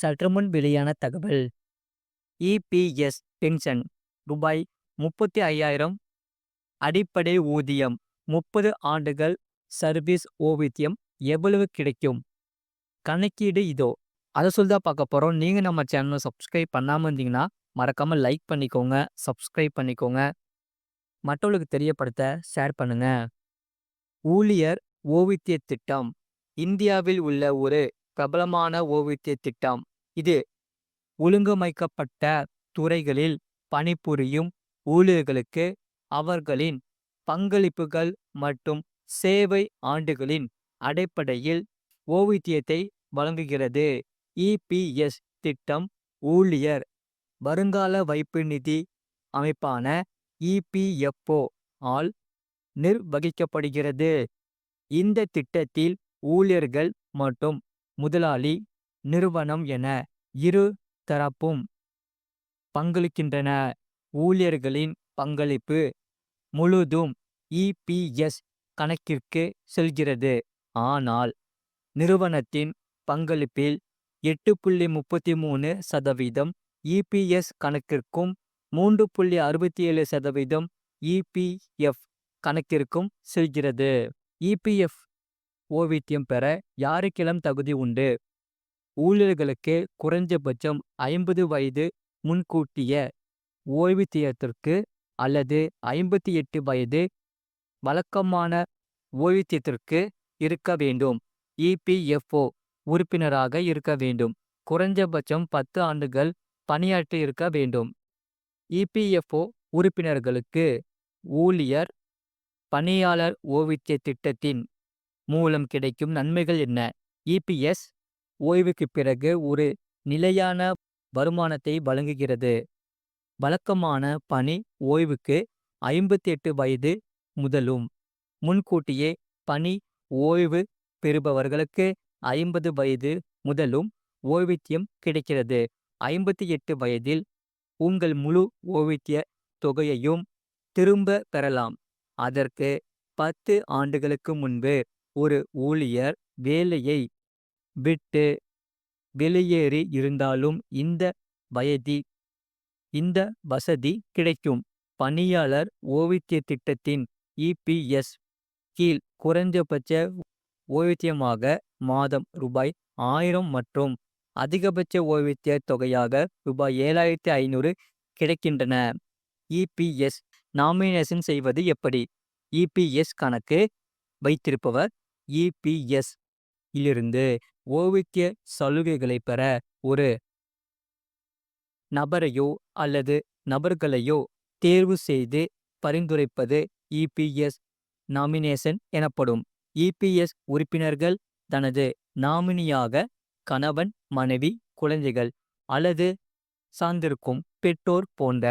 சற்றுமுன் வெளியான தகவல். இபிஎஸ் பென்ஷன் ரூபாய் முப்பத்தி ஐயாயிரம். அடிப்படை ஊதியம் முப்பது ஆண்டுகள் சர்வீஸ் ஓவியம் எவ்வளவு கிடைக்கும்? கணக்கீடு இதோ. அதை சொல்லி தான் பார்க்க போகிறோம் நீங்கள் நம்ம சேனலை சப்ஸ்கிரைப் பண்ணாமல் இருந்தீங்கன்னா மறக்காமல் லைக் பண்ணிக்கோங்க சப்ஸ்கிரைப் பண்ணிக்கோங்க. மற்றவர்களுக்கு தெரியப்படுத்த ஷேர் பண்ணுங்க. ஊழியர் ஓவித்திய திட்டம் இந்தியாவில் உள்ள ஒரு பிரபலமான ஓய்வூதிய திட்டம். இது ஒழுங்கமைக்கப்பட்ட துறைகளில் பணிபுரியும் ஊழியர்களுக்கு அவர்களின் பங்களிப்புகள் மற்றும் சேவை ஆண்டுகளின் அடிப்படையில் ஓய்வூதியத்தை வழங்குகிறது. இபிஎஸ் திட்டம் ஊழியர் வருங்கால வைப்பு நிதி அமைப்பான இபிஎஃப்ஓ ஆல் நிர்வகிக்கப்படுகிறது. இந்த திட்டத்தில் ஊழியர்கள் மற்றும் முதலாளி நிறுவனம் என இரு தரப்பும் பங்களிக்கின்றன. ஊழியர்களின் பங்களிப்பு முழுதும் இபிஎஸ் கணக்கிற்கு செல்கிறது. ஆனால் நிறுவனத்தின் பங்களிப்பில் எட்டு புள்ளி முப்பத்தி மூணு சதவீதம் இபிஎஸ் கணக்கிற்கும் மூன்று புள்ளி அறுபத்தி ஏழு சதவீதம் இபிஎஃப் கணக்கிற்கும் செல்கிறது. இபிஎஃப் ஓவியத்தியம் பெற யாருக்கெல்லாம் தகுதி உண்டு? ஊழியர்களுக்கு குறைஞ்சபட்சம் ஐம்பது வயது முன்கூட்டிய ஓய்வூதியத்திற்கு அல்லது ஐம்பத்தி எட்டு வயது வழக்கமான ஓய்வூதியத்திற்கு இருக்க வேண்டும். இபிஎஃப்ஓ உறுப்பினராக இருக்க வேண்டும். குறைஞ்சபட்சம் பத்து ஆண்டுகள் பணியாற்றி இருக்க வேண்டும். இபிஎஃப்ஓ உறுப்பினர்களுக்கு ஊழியர் பணியாளர் ஓய்வூதிய திட்டத்தின் மூலம் கிடைக்கும் நன்மைகள் என்ன? இபிஎஸ் ஓய்வுக்கு பிறகு ஒரு நிலையான வருமானத்தை வழங்குகிறது. வழக்கமான பணி ஓய்வுக்கு ஐம்பத்தி எட்டு வயது முதலும். முன்கூட்டியே பணி ஓய்வு பெறுபவர்களுக்கு ஐம்பது வயது முதலும் ஓய்வூத்தியம் கிடைக்கிறது. ஐம்பத்தி எட்டு வயதில் உங்கள் முழு ஓய்வூத்திய தொகையையும் திரும்ப பெறலாம். அதற்கு பத்து ஆண்டுகளுக்கு முன்பு ஒரு ஊழியர் வேலையை விட்டு வெளியேறி இருந்தாலும் இந்த வயதி இந்த வசதி கிடைக்கும். பணியாளர் ஓய்வூதிய திட்டத்தின் இபிஎஸ் கீழ் குறைந்தபட்ச ஓய்வூதியமாக மாதம் ரூபாய் ஆயிரம் மற்றும் அதிகபட்ச ஓய்வூதிய தொகையாக ரூபாய் ஏழாயிரத்தி ஐநூறு கிடைக்கின்றன. இபிஎஸ் நாமினேஷன் செய்வது எப்படி? இபிஎஸ் கணக்கு வைத்திருப்பவர் இபிஎஸ் இலிருந்து ஓய்வூதிய சலுகைகளை பெற ஒரு நபரையோ அல்லது நபர்களையோ தேர்வு செய்து பரிந்துரைப்பது இபிஎஸ் நாமினேஷன் எனப்படும். இபிஎஸ் உறுப்பினர்கள் தனது நாமினியாக கணவன் மனைவி குழந்தைகள் அல்லது சார்ந்திருக்கும் பெற்றோர் போன்ற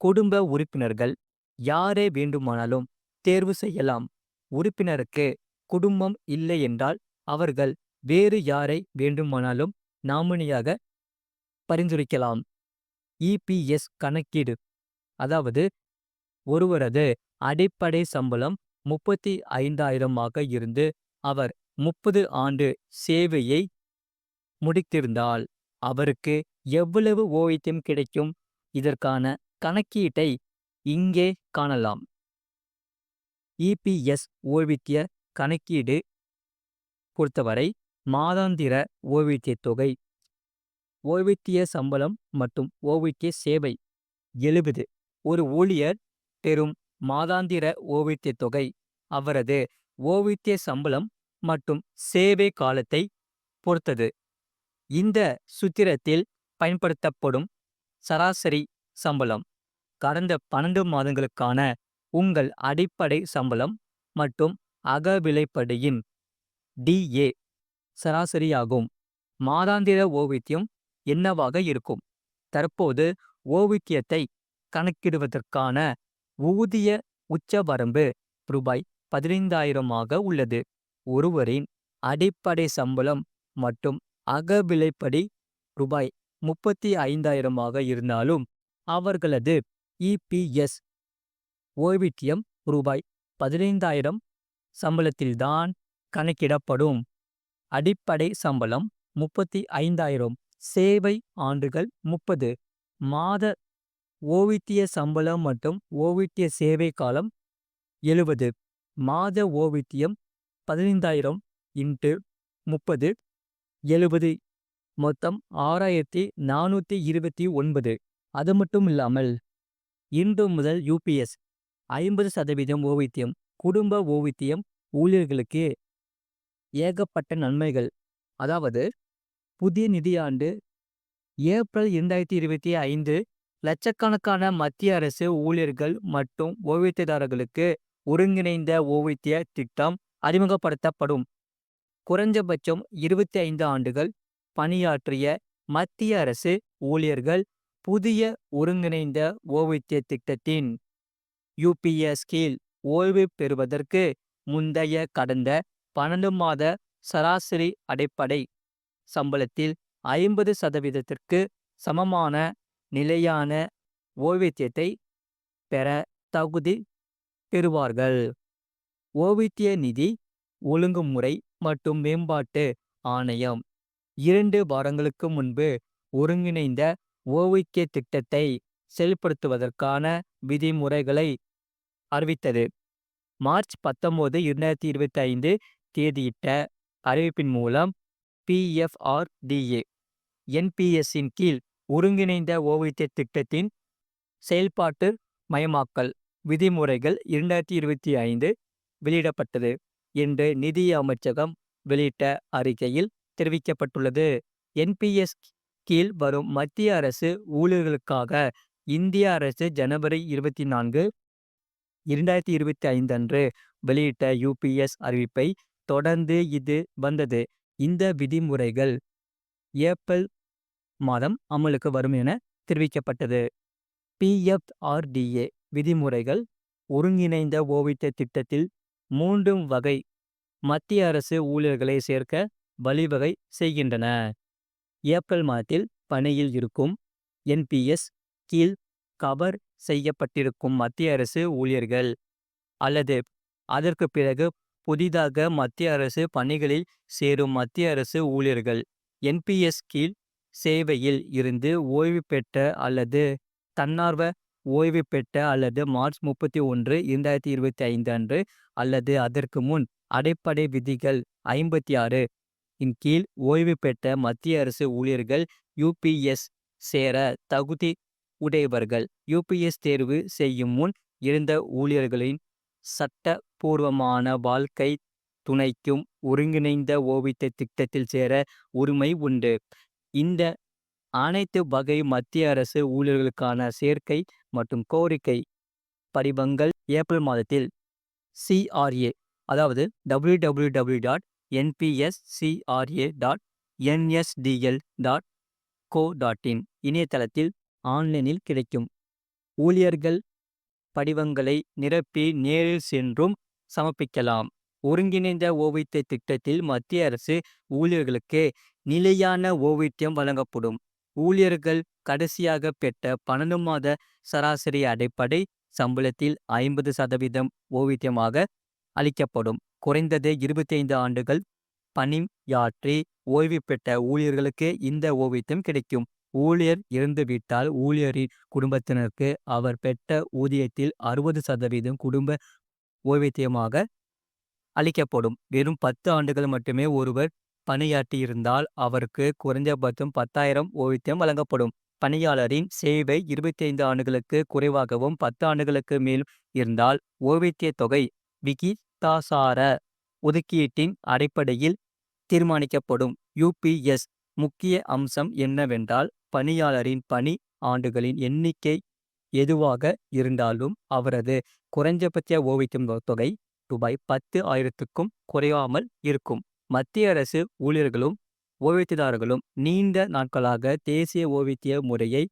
குடும்ப உறுப்பினர்கள் யாரே வேண்டுமானாலும் தேர்வு செய்யலாம். உறுப்பினருக்கு குடும்பம் இல்லை என்றால் அவர்கள் வேறு யாரை வேண்டுமானாலும் நாமினியாக பரிந்துரைக்கலாம். இபிஎஸ் கணக்கீடு. அதாவது ஒருவரது அடிப்படை சம்பளம் முப்பத்தி ஐந்தாயிரமாக இருந்து அவர் முப்பது ஆண்டு சேவையை முடித்திருந்தால் அவருக்கு எவ்வளவு ஓய்வூதியம் கிடைக்கும்? இதற்கான கணக்கீட்டை இங்கே காணலாம். இபிஎஸ் ஓய்வூதிய கணக்கீடு பொறுத்தவரை மாதாந்திர ஓய்வூதிய தொகை ஓய்வூதிய சம்பளம் மற்றும் ஓய்வூதிய சேவை எழுபது. ஒரு ஊழியர் பெறும் மாதாந்திர ஓய்வூதிய தொகை அவரது ஓய்வூதிய சம்பளம் மற்றும் சேவை காலத்தை பொறுத்தது. இந்த சூத்திரத்தில் பயன்படுத்தப்படும் சராசரி சம்பளம் கடந்த பன்னெண்டு மாதங்களுக்கான உங்கள் அடிப்படை சம்பளம் மற்றும் அகவிலைப்படியின் டிஏ சராசரியாகும். மாதாந்திர ஓவித்தியம் என்னவாக இருக்கும்? தற்போது ஓவித்தியத்தை கணக்கிடுவதற்கான ஊதிய உச்சவரம்பு ரூபாய் பதினைந்தாயிரமாக உள்ளது. ஒருவரின் அடிப்படை சம்பளம் மற்றும் அகவிலைப்படி ரூபாய் முப்பத்தி ஐந்தாயிரமாக இருந்தாலும் அவர்களது இபிஎஸ் ஓய்வூதியம் ரூபாய் பதினைந்தாயிரம் சம்பளத்தில்தான் கணக்கிடப்படும். அடிப்படை சம்பளம் முப்பத்தி ஐந்தாயிரம் சேவை ஆண்டுகள் முப்பது. மாத ஓவித்திய சம்பளம் மற்றும் ஓவித்திய சேவை காலம் எழுபது மாத ஓவித்தியம் பதினைந்தாயிரம் இன்ட்டு முப்பது. எழுபது மொத்தம் ஆறாயிரத்தி நானூற்றி இருபத்தி ஒன்பது. அது மட்டும் இல்லாமல் இன்று முதல் யூபிஎஸ் ஐம்பது சதவீதம் ஓவித்தியம் குடும்ப ஓய்வூதியம் ஊழியர்களுக்கு ஏகப்பட்ட நன்மைகள். அதாவது புதிய நிதியாண்டு ஏப்ரல் இரண்டாயிரத்தி இருபத்தி ஐந்து லட்சக்கணக்கான மத்திய அரசு ஊழியர்கள் மற்றும் ஓவியத்தியதாரர்களுக்கு ஒருங்கிணைந்த ஓவியத்திய திட்டம் அறிமுகப்படுத்தப்படும். குறைஞ்சபட்சம் இருபத்தி ஐந்து ஆண்டுகள் பணியாற்றிய மத்திய அரசு ஊழியர்கள் புதிய ஒருங்கிணைந்த ஓவியத்திய திட்டத்தின் யூபிஎஸ் கீழ் ஓய்வு பெறுவதற்கு முந்தைய கடந்த பன்னெண்டு மாத சராசரி அடிப்படை சம்பளத்தில் ஐம்பது சதவீதத்திற்கு சமமான நிலையான ஓய்வூதியத்தை பெற தகுதி பெறுவார்கள். ஓய்வூதிய நிதி ஒழுங்குமுறை மற்றும் மேம்பாட்டு ஆணையம் இரண்டு வாரங்களுக்கு முன்பு ஒருங்கிணைந்த ஓய்வூதிய திட்டத்தை செயல்படுத்துவதற்கான விதிமுறைகளை அறிவித்தது. மார்ச் பத்தொம்போது இரண்டாயிரத்தி இருபத்தி ஐந்து தேதியிட்ட அறிவிப்பின் மூலம் பிஎஃப்ஆர்டிஏ என்பிஎஸ்ஸின் கீழ் ஒருங்கிணைந்த ஓய்வூதிய திட்டத்தின் செயல்பாட்டு மயமாக்கல் விதிமுறைகள் இரண்டாயிரத்தி இருபத்தி ஐந்து வெளியிடப்பட்டது என்று நிதி அமைச்சகம் வெளியிட்ட அறிக்கையில் தெரிவிக்கப்பட்டுள்ளது. என்பிஎஸ் கீழ் வரும் மத்திய அரசு ஊழியர்களுக்காக இந்திய அரசு ஜனவரி இருபத்தி நான்கு இரண்டாயிரத்தி இருபத்தி ஐந்து அன்று வெளியிட்ட யூபிஎஸ் அறிவிப்பை தொடர்ந்து இது வந்தது. இந்த விதிமுறைகள் ஏப்ரல் மாதம் அமலுக்கு வரும் என தெரிவிக்கப்பட்டது. பிஎஃப்ஆர்டிஏ விதிமுறைகள் ஒருங்கிணைந்த ஓவியத்த திட்டத்தில் மூன்று வகை மத்திய அரசு ஊழியர்களை சேர்க்க வழிவகை செய்கின்றன. ஏப்ரல் மாதத்தில் பணியில் இருக்கும் என்பிஎஸ் கீழ் கவர் செய்யப்பட்டிருக்கும் மத்திய அரசு ஊழியர்கள். அல்லது அதற்கு பிறகு புதிதாக மத்திய அரசு பணிகளில் சேரும் மத்திய அரசு ஊழியர்கள். என்பிஎஸ் கீழ் சேவையில் இருந்து ஓய்வு பெற்ற அல்லது தன்னார்வ ஓய்வு பெற்ற அல்லது மார்ச் முப்பத்தி ஒன்று இரண்டாயிரத்தி இருபத்தி ஐந்து அன்று அல்லது அதற்கு முன் அடிப்படை விதிகள் ஐம்பத்தி ஆறு இன் கீழ் ஓய்வு பெற்ற மத்திய அரசு ஊழியர்கள் யூபிஎஸ் சேர தகுதி உடையவர்கள். யூபிஎஸ் தேர்வு செய்யும் முன் இருந்த ஊழியர்களின் சட்டபூர்வமான வாழ்க்கை துணைக்கும் ஒருங்கிணைந்த ஓவியத்த திட்டத்தில் சேர உரிமை உண்டு. இந்த அனைத்து வகை மத்திய அரசு ஊழியர்களுக்கான சேர்க்கை மற்றும் கோரிக்கை படிவங்கள் ஏப்ரல் மாதத்தில் சிஆர்ஏ அதாவது W W W dot NPS CRA dot NSDL dot co dot in இணையதளத்தில் ஆன்லைனில் கிடைக்கும். ஊழியர்கள் படிவங்களை நிரப்பி நேரில் சென்றும் சமர்ப்பிக்கலாம். ஒருங்கிணைந்த ஓய்வூதிய திட்டத்தில் மத்திய அரசு ஊழியர்களுக்கு நிலையான ஓய்வூதியம் வழங்கப்படும். ஊழியர்கள் கடைசியாக பெற்ற பன்னெண்டு மாத சராசரி அடிப்படை சம்பளத்தில் ஐம்பது சதவீதம் ஓய்வூதியமாக அளிக்கப்படும். குறைந்தது இருபத்தி ஐந்து ஆண்டுகள் பணியாற்றி ஓய்வு பெற்ற ஊழியர்களுக்கு இந்த ஓய்வூதியம் கிடைக்கும். ஊழியர் இறந்துவிட்டால் ஊழியரின் குடும்பத்தினருக்கு அவர் பெற்ற ஊதியத்தில் அறுபது சதவீதம் குடும்ப ஓய்வூதியமாக அளிக்கப்படும். வெறும் பத்து ஆண்டுகள் மட்டுமே ஒருவர் பணியாற்றியிருந்தால் அவருக்கு குறைந்தபட்சம் பத்தாயிரம் ஓய்வூதியம் வழங்கப்படும். பணியாளரின் சேவை இருபத்தி ஐந்து ஆண்டுகளுக்கு குறைவாகவும் பத்து ஆண்டுகளுக்கு மேல் இருந்தால் ஓய்வூதிய தொகை விகிதாசார ஒதுக்கீட்டின் அடிப்படையில் தீர்மானிக்கப்படும். யூபிஎஸ் முக்கிய அம்சம் என்னவென்றால் பணியாளரின் பணி ஆண்டுகளின் எண்ணிக்கை எதுவாக இருந்தாலும் அவரது குறைஞ்சபட்ச ஓய்வூதியம் தொகை ரூபாய் பத்து ஆயிரத்துக்கும் குறையாமல் இருக்கும். மத்திய அரசு ஊழியர்களும் ஓய்வூதியதாரர்களும் நீண்ட நாட்களாக தேசிய ஓய்வூதிய முறையை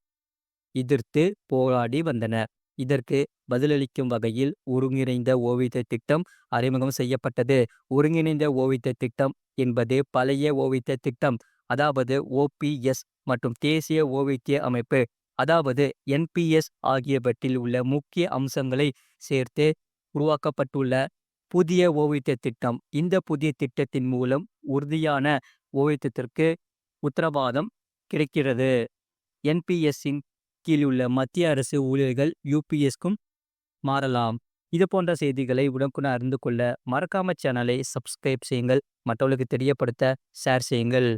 எதிர்த்து போராடி வந்தனர். இதற்கு பதிலளிக்கும் வகையில் ஒருங்கிணைந்த ஓய்வூதிய திட்டம் அறிமுகம் செய்யப்பட்டது. ஒருங்கிணைந்த ஓய்வூதிய திட்டம் என்பது பழைய ஓய்வூதிய திட்டம். அதாவது ஓபிஎஸ் மற்றும் தேசிய ஓய்வூதிய அமைப்பு. அதாவது என்பிஎஸ் ஆகியவற்றில் உள்ள முக்கிய அம்சங்களை சேர்த்து உருவாக்கப்பட்டுள்ள புதிய ஓய்வூதிய திட்டம். இந்த புதிய திட்டத்தின் மூலம் உறுதியான ஓய்வூதியத்திற்கு உத்தரவாதம் கிடைக்கிறது. என்பிஎஸ்ஸின் கீழ் உள்ள மத்திய அரசு ஊழியர்கள் யூபிஎஸ்க்கும் மாறலாம். இது போன்ற செய்திகளை உடனுக்குடன் அறிந்து கொள்ள மறக்காம சேனலை சப்ஸ்கிரைப் செய்யுங்கள். மற்றவர்களுக்கு தெரியப்படுத்த ஷேர் செய்யுங்கள்.